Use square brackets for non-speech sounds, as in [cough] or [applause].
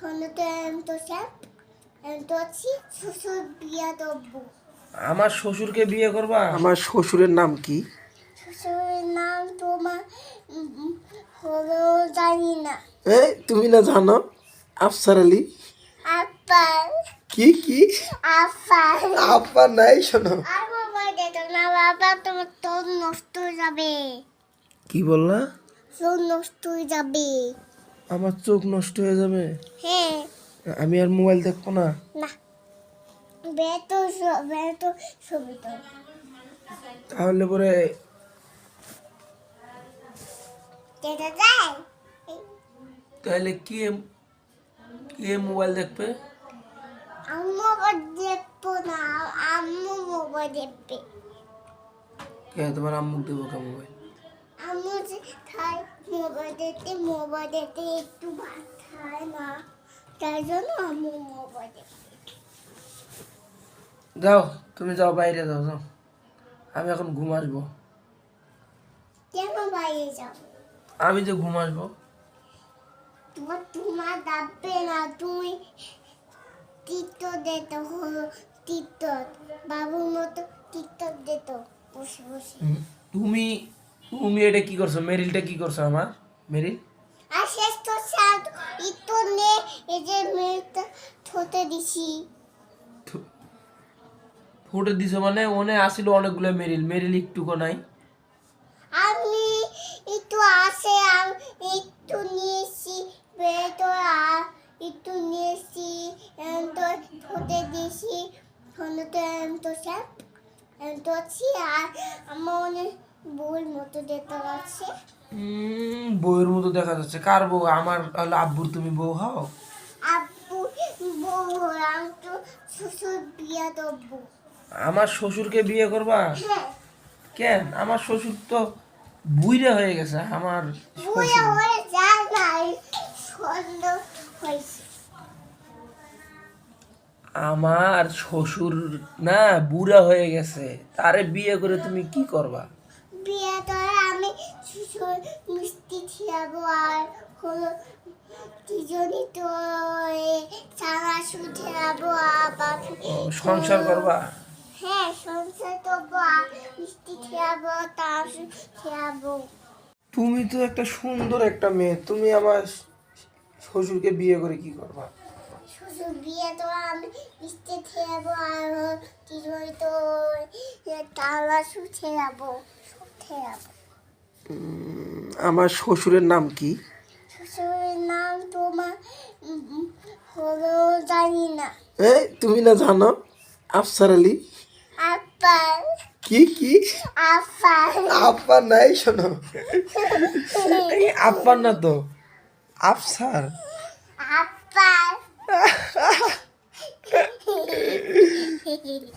হলুদ তো স্যাপ তো আছি শ্বশুর বিয়া দেবো। আমার শ্বশুরকে বিয়ে করবা? আমার শ্বশুরের নাম কি? শ্বশুরের নাম তোমার হলো জানি না। এই তুমি না জানো? আফসার আলী। আপার কি কি? আপার আপা নাই শোনো। আর বাবা দেখো না বাবা তোমার তোর নষ্ট হয়ে যাবে। কি বললা? তোর নষ্ট হয়ে যাবে। আমার চোখ নষ্ট হয়ে যাবে। হ্যাঁ। আমি আর মোবাইল দেখব না। না। বেতো বেতো ছবি তো। তাহলে পরে তাহলে কে কে মোবাইল দেখবে? আম্মু দেখব না আম্মু মোবাইল দেখবে। কে তোমার আম্মু দেবো কে মোবাইল? আম্মু যে খায় মোবাইল দেখতে মোবাইল দেখতে একটু ভাত খায় না। তাই জন্য আম্মু মোবাইল যাও তুমি যাও বাইরে যাও যাও। আমি এখন ঘুম আসব। কেন বাইরে যাও? আমি যে ঘুম আসব। তোমার তোমার দাববে না তুমি টিকট দিতে টিকট বাবুর মতো টিকটক দিত বসে বসে। তুমি তুমি এটা কি করছ? মেরিলটা কি করছ আমার? মেরিল? আর শেষ তো সাত। ইতো নে এই যে মেয়েটা ঠোঁটে দিছি। ফুটে দিছো মানে? ওনে আসিল অনেকগুলো মেরিল। মেরিল একটুকু নাই। আমি একটু আসে আমি একটু নিয়েছি। বেতো আর একটু নিয়েছি। তো ঠোঁটে দিছি। হলুদ তো স্যাপ তো আর আমার অনেক মতো বউয়ের মতো দেখা যাচ্ছে। কার বউ? আমার হলো আব্বুর তুমি বউ হও? আব্বু বউ আমি তো শ্বশুর বিয়া দেবো। আমার শ্বশুরকে বিয়ে করবা? হ্যাঁ। কেন? আমার শ্বশুর তো বুইরে হয়ে গেছে আমার হয়ে যায় সুন্দর হয়েছে। আমার শ্বশুর না বুড়া হয়ে গেছে তারে বিয়ে করে তুমি কি করবা? বিয়ে করে আমি শ্বশুর মিষ্টি খিয়াবো আর হলো দুজনই তো সারা যাব আবার সংসার করবা? হ্যাঁ সংসার করব আর মিষ্টি খেয়াবো তার খেয়াবো তুমি তো একটা সুন্দর একটা মেয়ে তুমি আমার শ্বশুরকে বিয়ে করে কি করবা? শ্বশুর বিয়ে তো আমি মিষ্টি খেয়াবো আর দুজনই তো তারা সুঠে যাব সুঠে যাব উম, আমার শ্বশুরের নাম কি? শ্বশুরের নাম তোমার উম, উম, হলো জানি না। এই তুমি না জানো? আফসার আলী। কি কি? আপা নাই শোনো। এই না তো আফসার। আপার [laughs]